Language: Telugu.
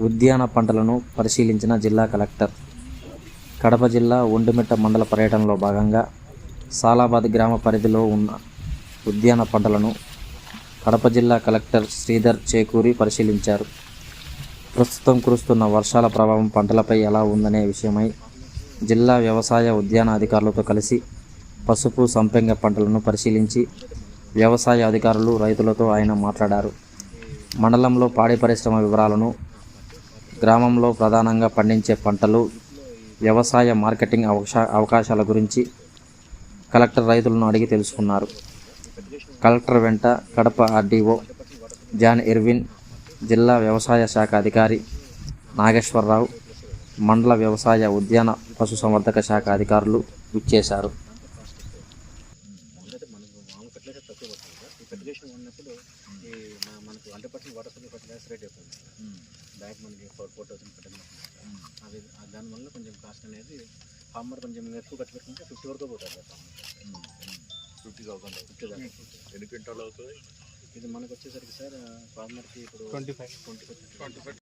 ఉద్యాన పంటలను పరిశీలించిన జిల్లా కలెక్టర్. కడప జిల్లా ఒండుమిట్ట మండల పర్యటనలో భాగంగా సాలాబాద్ గ్రామ పరిధిలో ఉన్న ఉద్యాన పంటలను కడప జిల్లా కలెక్టర్ శ్రీధర్ చేకూరి పరిశీలించారు. ప్రస్తుతం కురుస్తున్న వర్షాల ప్రభావం పంటలపై ఎలా ఉందనే విషయమై జిల్లా వ్యవసాయ ఉద్యాన అధికారులతో కలిసి పసుపు సంపెంగ పంటలను పరిశీలించి వ్యవసాయ అధికారులు రైతులతో ఆయన మాట్లాడారు. మండలంలో పాడి పరిశ్రమ వివరాలను గ్రామంలో ప్రధానంగా పండించే పంటలు వ్యవసాయ మార్కెటింగ్ అవకాశ అవకాశాల గురించి కలెక్టర్ రైతులను అడిగి తెలుసుకున్నారు. కలెక్టర్ వెంట కడప ఆర్డీఓ జాన్ ఎర్విన్ జిల్లా వ్యవసాయ శాఖ అధికారి నాగేశ్వరరావు మండల వ్యవసాయ ఉద్యాన పశుసంవర్ధక శాఖ అధికారులు విచ్చేశారు. ఫెర్టిలైజేషన్ ఉన్నప్పుడు ఈ మన- మనకు hundred percent water supply fertilizer rate అయిపోయింది బ్యాగ్ మనకి ఫోర్ ఫోర్ థౌసండ్ పెట్టింది అది దానివల్ల కొంచెం కాస్ట్ అనేది ఫార్మర్ కొంచెం ఎక్కువ ఖర్చు పెట్టుకుంటే ఫిఫ్టీ వరకు పోతుంది సార్ ఫిఫ్టీ థౌసండ్ ఫిఫ్టీ ఎన్ని క్వింటాల్ అవుతుంది? ఇది మనకు వచ్చేసరికి సార్ ఫార్మర్కి ఇప్పుడు twenty five. Twenty five. Twenty five.